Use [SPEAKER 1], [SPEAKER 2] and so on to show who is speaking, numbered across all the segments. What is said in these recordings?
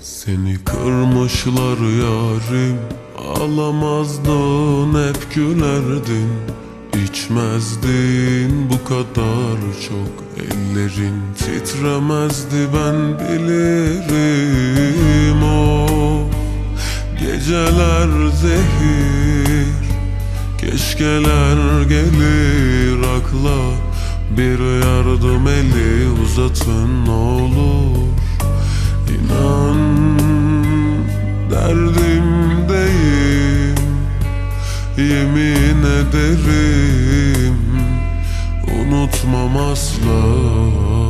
[SPEAKER 1] Seni kırmışlar yarim Alamazdın hep gülerdin İçmezdin bu kadar çok. Ellerin titremezdi ben bilirim o Geceler zehir. Keşkeler gelir akla Bir yardım eli uzatın olur Yemin ederim Unutmam asla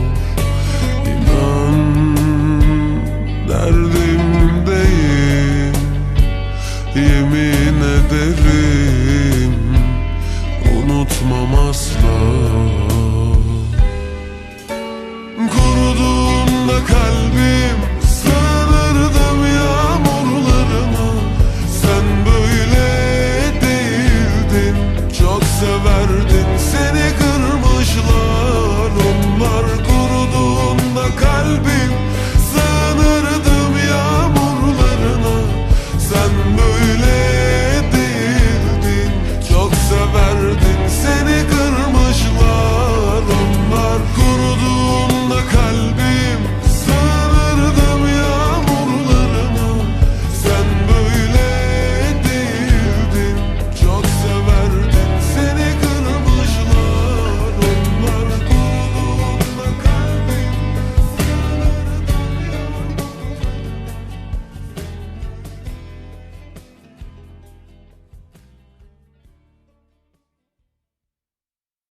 [SPEAKER 1] lost